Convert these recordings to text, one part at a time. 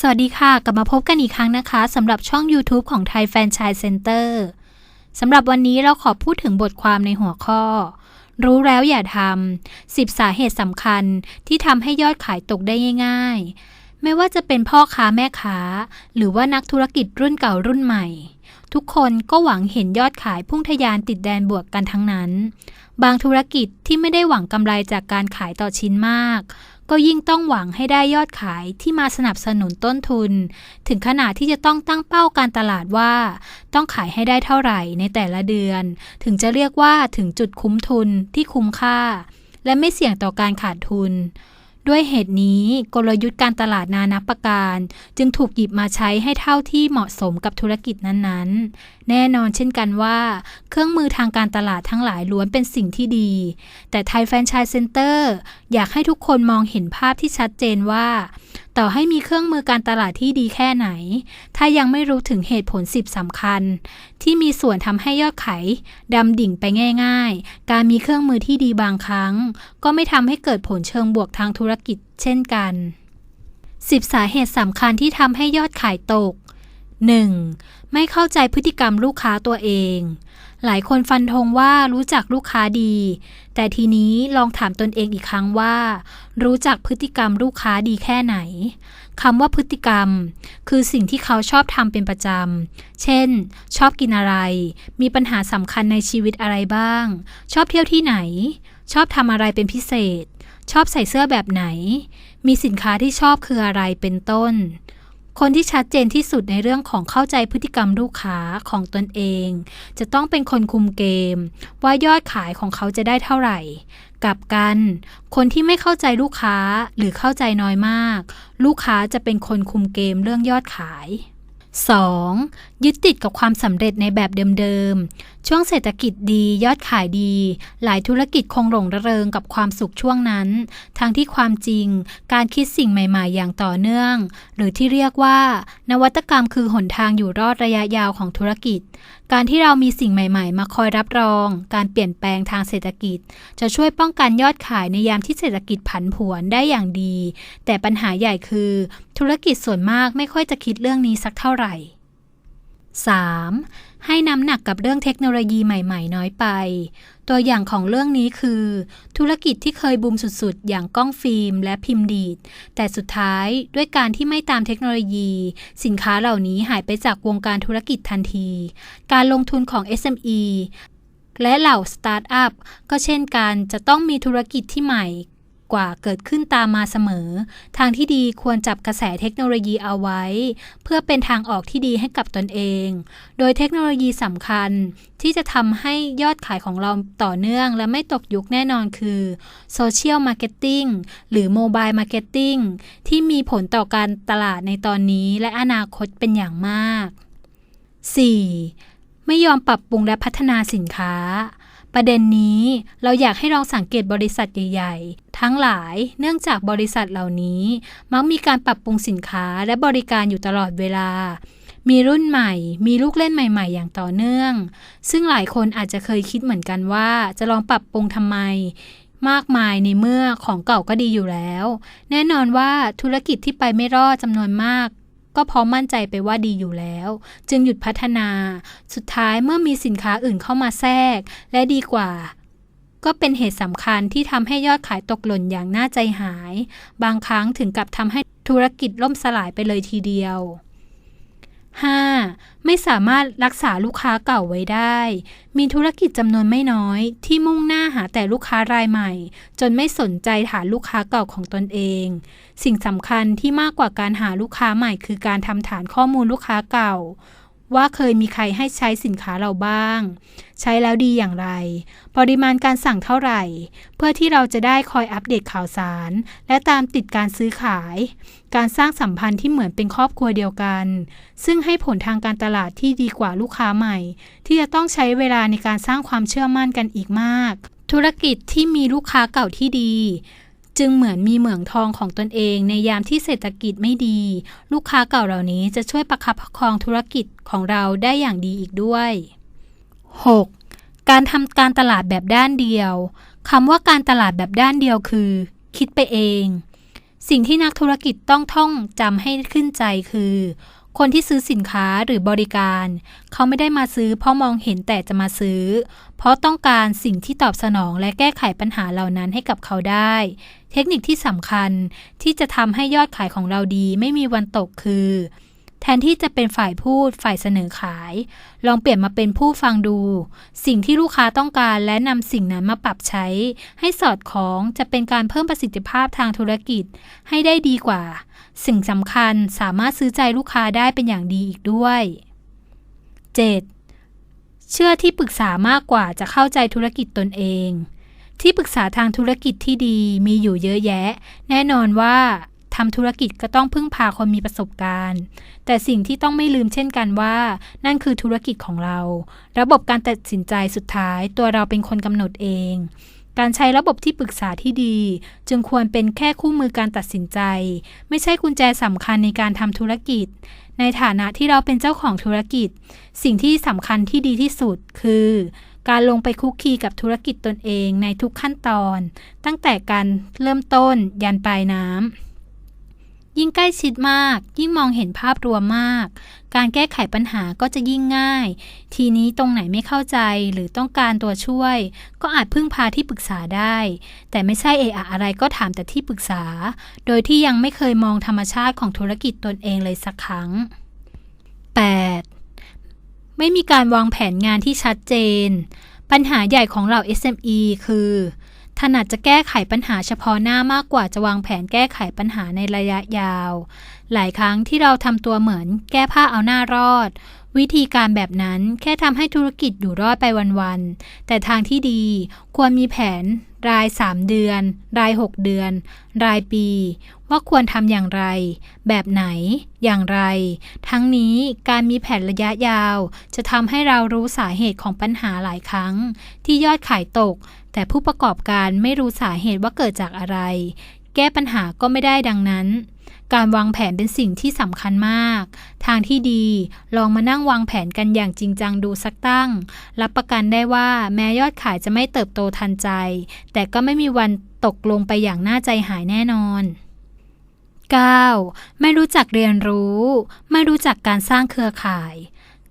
สวัสดีค่ะ กลับมาพบกันอีกครั้งนะคะสำหรับช่อง YouTube ของไทยแฟนชส์เซ็นเตอร์สำหรับวันนี้เราขอพูดถึงบทความในหัวข้อ รู้แล้วอย่าทำ10 สาเหตุสำคัญที่ทำให้ยอดขายตกได้ง่ายๆ ไม่ว่าจะเป็นพ่อค้าแม่ค้า หรือว่านักธุรกิจรุ่นเก่ารุ่นใหม่ ทุกคนก็หวังเห็นยอดขายพุ่งทะยานติดแดนบวกกันทั้งนั้น บางธุรกิจที่ไม่ได้หวังกำไรจากการขายต่อชิ้นมาก ก็ยิ่งต้องหวังให้ได้ยอดขายที่มาสนับสนุนต้นทุน ถึงขนาดที่จะต้องตั้งเป้าการตลาดว่า ต้องขายให้ได้เท่าไหร่ในแต่ละเดือน ถึงจะเรียกว่าถึงจุดคุ้มทุนที่คุ้มค่า และไม่เสี่ยงต่อการขาดทุน ด้วยเหตุนี้กลยุทธ์การตลาดนานับประการ จึงถูกหยิบมาใช้ให้เท่าที่เหมาะสมกับธุรกิจนั้นๆ แน่นอนเช่นกันว่า เครื่องมือทางการตลาดทั้งหลายล้วนเป็นสิ่งที่ดี แต่ไทยแฟรนไชส์เซ็นเตอร์อยากให้ทุกคนมองเห็นภาพที่ชัดเจนว่า ต่อให้มีเครื่องมือการตลาดที่ดีแค่ไหน ถ้ายังไม่รู้ถึงเหตุผลสิบสำคัญ ที่มีส่วนทำให้ยอดขายดำดิ่งไปง่าย ๆ การมีเครื่องมือที่ดีบางครั้ง ก็ไม่ทำให้เกิดผลเชิงบวกทางธุรกิจ เช่นกัน 10 สาเหตุสำคัญที่ทำให้ยอดขายตก 1. ไม่เข้าใจพฤติกรรมลูกค้าตัวเอง หลายคนฟันธงว่ารู้จักลูกค้าดี แต่ทีนี้ลองถามตนเองอีกครั้งว่า รู้จักพฤติกรรมลูกค้าดีแค่ไหนคำว่าพฤติกรรม คือสิ่งที่เขาชอบทำเป็นประจำ เช่น ชอบกินอะไร มีปัญหาสำคัญในชีวิตอะไรบ้าง ชอบเที่ยวที่ไหน ชอบทำอะไรเป็นพิเศษ ชอบใส่เสื้อแบบไหน มีสินค้าที่ชอบคืออะไรเป็นต้น คนที่ชัดเจนที่สุดในเรื่องของเข้าใจพฤติกรรมลูกค้าของตนเอง จะต้องเป็นคนคุมเกม ว่ายอดขายของเขาจะได้เท่าไหร่กับกัน คนที่ไม่เข้าใจลูกค้าหรือเข้าใจน้อยมาก ลูกค้าจะเป็นคนคุมเกมเรื่องยอดขาย 2. ยึดติดกับความสำเร็จในแบบเดิมๆ ช่วงเศรษฐกิจดียอดขายดี หลายธุรกิจคงหลงระเริงกับความสุขช่วงนั้น ทั้งที่ความจริง การคิดสิ่งใหม่ๆ อย่างต่อเนื่อง หรือที่เรียกว่า นวัตกรรมคือหนทางอยู่รอดระยะยาวของธุรกิจ การที่เรามีสิ่งใหม่ๆ มาคอยรับรอง การเปลี่ยนแปลงทางเศรษฐกิจ จะช่วยป้องกันยอดขายในยามที่เศรษฐกิจผันผวนได้อย่างดี แต่ปัญหาใหญ่คือ ธุรกิจส่วนมากไม่ค่อยจะคิดเรื่องนี้สักเท่าไหร่ 3. ให้น้ำหนักกับเรื่องเทคโนโลยีใหม่ๆ น้อยไป ตัวอย่างของเรื่องนี้คือ ธุรกิจที่เคยบูมสุดๆ อย่างกล้องฟิล์มและพิมพ์ดีด แต่สุดท้ายด้วยการที่ไม่ตามเทคโนโลยี สินค้าเหล่านี้หายไปจากวงการธุรกิจทันที การลงทุนของ SME และเหล่าสตาร์ทอัพก็เช่นกันจะต้องมีธุรกิจที่ใหม่ กว่าเกิดขึ้นตามมาเสมอ ทางที่ดีควรจับกระแสเทคโนโลยีเอาไว้ เพื่อเป็นทางออกที่ดีให้กับตนเอง โดยเทคโนโลยีสำคัญที่จะทำให้ยอดขายของเราต่อเนื่องและไม่ตกยุคแน่นอนคือโซเชียลมาร์เก็ตติ้งหรือโมบายมาร์เก็ตติ้งที่มีผลต่อการตลาดในตอนนี้และอนาคตเป็นอย่างมาก 4. ไม่ยอมปรับปรุงและพัฒนาสินค้า ประเด็นนี้เราอยากให้ลองสังเกตบริษัทใหญ่ ๆ ทั้งหลายเนื่องจากบริษัทเหล่านี้ มักมีการปรับปรุงสินค้าและบริการอยู่ตลอดเวลา มีรุ่นใหม่ มีลูกเล่นใหม่ ๆ อย่างต่อเนื่อง ซึ่งหลายคนอาจจะเคยคิดเหมือนกันว่าจะลองปรับปรุงทำไม มากมายในเมื่อของเก่าก็ดีอยู่แล้ว แน่นอนว่าธุรกิจที่ไปไม่รอดจำนวนมาก ก็พร้อมมั่นใจไปว่าดีอยู่แล้ว จึงหยุดพัฒนา สุดท้ายเมื่อมีสินค้าอื่นเข้ามาแทรก และดีกว่า ก็เป็นเหตุสำคัญที่ทำให้ยอดขายตกหล่นอย่างน่าใจหาย บางครั้งถึงกับทำให้ธุรกิจล่มสลายไปเลยทีเดียว 5. ไม่สามารถรักษาลูกค้าเก่าไว้ได้ มีธุรกิจจำนวนไม่น้อย ที่มุ่งหน้าหาแต่ลูกค้ารายใหม่ จนไม่สนใจฐานลูกค้าเก่าของตนเอง สิ่งสำคัญที่มากกว่าการหาลูกค้าใหม่คือการทำฐานข้อมูลลูกค้าเก่า ว่าเคยมีใครให้ใช้สินค้าเราบ้าง ใช้แล้วดีอย่างไร ปริมาณการสั่งเท่าไหร่ เพื่อที่เราจะได้คอยอัปเดตข่าวสาร และตามติดการซื้อขาย การสร้างสัมพันธ์ที่เหมือนเป็นครอบครัวเดียวกัน ซึ่งให้ผลทางการตลาดที่ดีกว่าลูกค้าใหม่ ที่จะต้องใช้เวลาในการสร้างความเชื่อมั่นกันอีกมาก ธุรกิจที่มีลูกค้าเก่าที่ดี จึงเหมือนมีเหมืองทองของตนเองในยามที่เศรษฐกิจไม่ดี ลูกค้าเก่าเหล่านี้จะช่วยประคับประคองธุรกิจของเราได้อย่างดีอีกด้วย 6. การทำการตลาดแบบด้านเดียวคำว่าการตลาดแบบด้านเดียวคือ คิดไปเอง สิ่งที่นักธุรกิจต้องท่องจำให้ขึ้นใจคือ คนที่ซื้อสินค้าหรือบริการ เขาไม่ได้มาซื้อ เพราะมองเห็นแต่จะมาซื้อ เพราะต้องการสิ่งที่ตอบสนองและแก้ไขปัญหาเหล่านั้นให้กับเขาได้ เทคนิคที่สำคัญที่จะทำให้ยอดขายของเราดีไม่มีวันตกคือ แทนที่จะเป็นฝ่ายพูดฝ่ายเสนอขาย ลองเปลี่ยนมาเป็นผู้ฟังดู สิ่งที่ลูกค้าต้องการและนำสิ่งนั้นมาปรับใช้ ให้สอดคล้องจะเป็นการเพิ่มประสิทธิภาพทางธุรกิจให้ได้ดีกว่า สิ่งสำคัญสามารถซื้อใจลูกค้าได้เป็นอย่างดีอีกด้วย 7. เชื่อที่ปรึกษามากกว่าจะเข้าใจธุรกิจตนเอง ที่ปรึกษาทางธุรกิจที่ดีมีอยู่เยอะแยะ แน่นอนว่า ทำธุรกิจก็ต้องพึ่งพาคนมีประสบการณ์ แต่สิ่งที่ต้องไม่ลืมเช่นกันว่า นั่นคือธุรกิจของเรา ระบบการตัดสินใจสุดท้าย ตัวเราเป็นคนกำหนดเอง การใช้ระบบที่ปรึกษาที่ดี จึงควรเป็นแค่คู่มือการตัดสินใจ ไม่ใช่กุญแจสำคัญในการทำธุรกิจ ในฐานะที่เราเป็นเจ้าของธุรกิจ สิ่งที่สำคัญที่ดีที่สุดคือการลงไปคุกคีกับธุรกิจตนเองในทุกขั้นตอน ตั้งแต่การเริ่มต้นยันปลายน้ำ ยิ่งใกล้ชิดมาก ยิ่งมองเห็นภาพรวมมาก การแก้ไขปัญหาก็จะยิ่งง่าย ทีนี้ตรงไหนไม่เข้าใจหรือต้องการตัวช่วย ก็อาจพึ่งพาที่ปรึกษาได้ แต่ไม่ใช่เอะอะอะไรก็ถามแต่ที่ปรึกษา โดยที่ยังไม่เคยมองธรรมชาติของธุรกิจตนเองเลยสักครั้ง 8. ไม่มีการวางแผนงานที่ชัดเจน ปัญหาใหญ่ของเรา SME คือ ถนัดจะแก้ไขปัญหาเฉพาะหน้ามากกว่าจะวางแผนแก้ไขปัญหาในระยะยาว หลายครั้งที่เราทำตัวเหมือนแก้ผ้าเอาหน้ารอด วิธีการแบบนั้นแค่ทำให้ธุรกิจอยู่รอดไปวันๆ แต่ทางที่ดีควรมีแผน ราย 3 เดือน ราย 6 เดือน รายปี ว่าควรทำอย่างไร แบบไหน อย่างไร ทั้งนี้การมีแผนระยะยาว จะทำให้เรารู้สาเหตุของปัญหาหลายครั้ง ที่ยอดขายตก แต่ผู้ประกอบการไม่รู้สาเหตุว่าเกิดจากอะไร แก้ปัญหาก็ไม่ได้ดังนั้น การวางแผนเป็นสิ่งที่สำคัญมาก ทางที่ดีลองมานั่งวางแผนกันอย่างจริงจังดูสักตั้ง รับประกันได้ว่าแม้ยอดขายจะไม่เติบโตทันใจ แต่ก็ไม่มีวันตกลงไปอย่างน่าใจหายแน่นอน 9. ไม่รู้จักเรียนรู้ ไม่รู้จักการสร้างเครือข่าย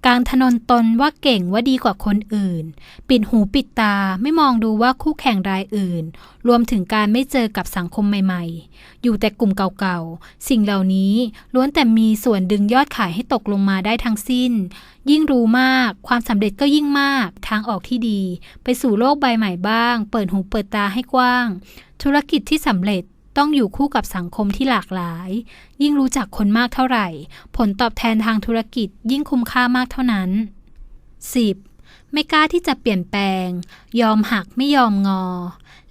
การทนนตนว่าเก่งว่าดีกว่าคนอื่น ปิดหูปิดตาไม่มองดูว่าคู่แข่งรายอื่น รวมถึงการไม่เจอกับสังคมใหม่ๆ อยู่แต่กลุ่มเก่าๆ สิ่งเหล่านี้ล้วนแต่มีส่วนดึงยอดขายให้ตกลงมาได้ทั้งสิ้น ยิ่งรู้มากความสำเร็จก็ยิ่งมาก ทางออกที่ดี ไปสู่โลกใบใหม่บ้าง เปิดหูเปิดตาให้กว้าง ธุรกิจที่สำเร็จ ต้องอยู่คู่กับสังคมที่หลากหลาย ยิ่งรู้จักคนมากเท่าไหร่ ผลตอบแทนทางธุรกิจยิ่งคุ้มค่ามากเท่านั้น 10. ไม่กล้าที่จะเปลี่ยนแปลง ยอมหักไม่ยอมงอ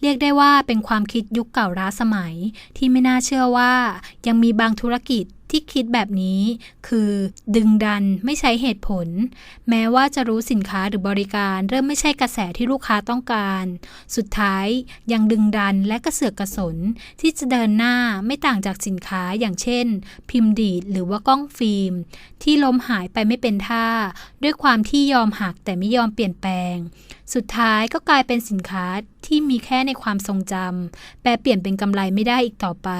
เรียกได้ว่าเป็นความคิดยุคเก่าล้าสมัย ที่ไม่น่าเชื่อว่า ยังมีบางธุรกิจ ที่คิดแบบนี้คือดึงดันไม่ใช้เหตุผล แม้ว่าจะรู้สินค้าหรือบริการ เริ่มไม่ใช่กระแสที่ลูกค้าต้องการ สุดท้ายยังดึงดันและกระเสือกกระสน ที่จะเดินหน้าไม่ต่างจากสินค้าอย่างเช่น พิมพ์ดีดหรือว่ากล้องฟิล์ม ที่ล้มหายไปไม่เป็นท่า ด้วยความที่ยอมหักแต่ไม่ยอมเปลี่ยนแปลง สุดท้ายก็กลายเป็นสินค้าที่มีแค่ในความทรงจำแปลเปลี่ยนเป็นกำไรไม่ได้อีกต่อไป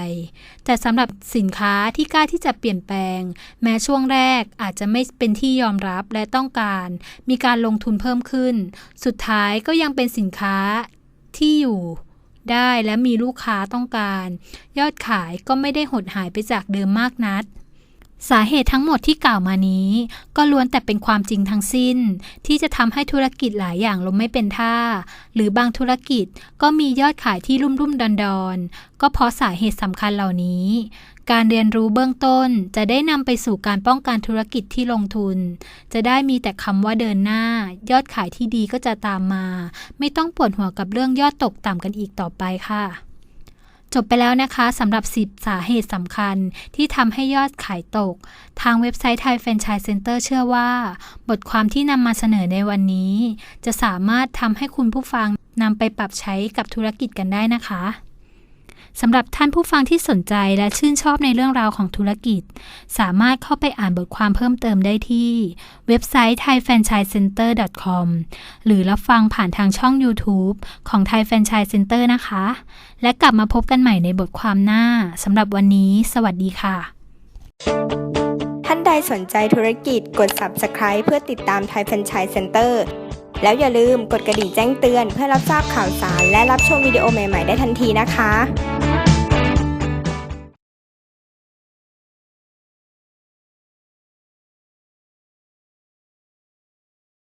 แต่สำหรับสินค้าที่กล้าที่ที่จะเปลี่ยนแปลง แม้ช่วงแรกอาจจะไม่เป็นที่ยอมรับและต้องการ มีการลงทุนเพิ่มขึ้น สุดท้ายก็ยังเป็นสินค้าที่อยู่ได้และมีลูกค้าต้องการ ยอดขายก็ไม่ได้หดหายไปจากเดิมมากนักสาเหตุทั้งหมดที่กล่าวมานี้ ก็ล้วนแต่เป็นความจริงทั้งสิ้น ที่จะทำให้ธุรกิจหลายอย่างล้มไม่เป็นท่า หรือบางธุรกิจก็มียอดขายที่รุ่มรุ่มดอนดอนก็เพราะสาเหตุสำคัญเหล่านี้ การเรียนรู้เบื้องต้นจะได้นำไปสู่การป้องกันธุรกิจที่ลงทุน จะได้มีแต่คำว่าเดินหน้า ยอดขายที่ดีก็จะตามมา ไม่ต้องปวดหัวกับเรื่องยอดตกต่ำกันอีกต่อไปค่ะ จบไปแล้วนะคะสำหรับ 10 สาเหตุสำคัญที่ทำให้ยอดขายตก ทางเว็บไซต์ไทยแฟนชส์เซ็นเตอร์เชื่อว่า บทความที่นำมาเสนอในวันนี้ จะสามารถทำให้คุณผู้ฟังนำไปปรับใช้กับธุรกิจกันได้นะคะ สำหรับท่านผู้ฟังที่สนใจและชื่นชอบในเรื่องราวของธุรกิจ สามารถเข้าไปอ่านบทความเพิ่มเติมได้ที่ เว็บไซต์ thaifranchisecenter.com หรือรับฟังผ่านทางช่อง YouTube ของ Thai Franchise Center นะคะ และกลับมาพบกันใหม่ในบทความหน้าสำหรับวันนี้ สวัสดีค่ะ ท่านใดสนใจธุรกิจกด Subscribe เพื่อติดตามไทย r ฟ r น c h i s e Center แล้วอย่าลืมกดกระดิ่งแจ้งเตือนเพื่อรับทราบข่าวสาร และรับชมวิดีโอใหม่ ๆ ได้ทันทีนะคะ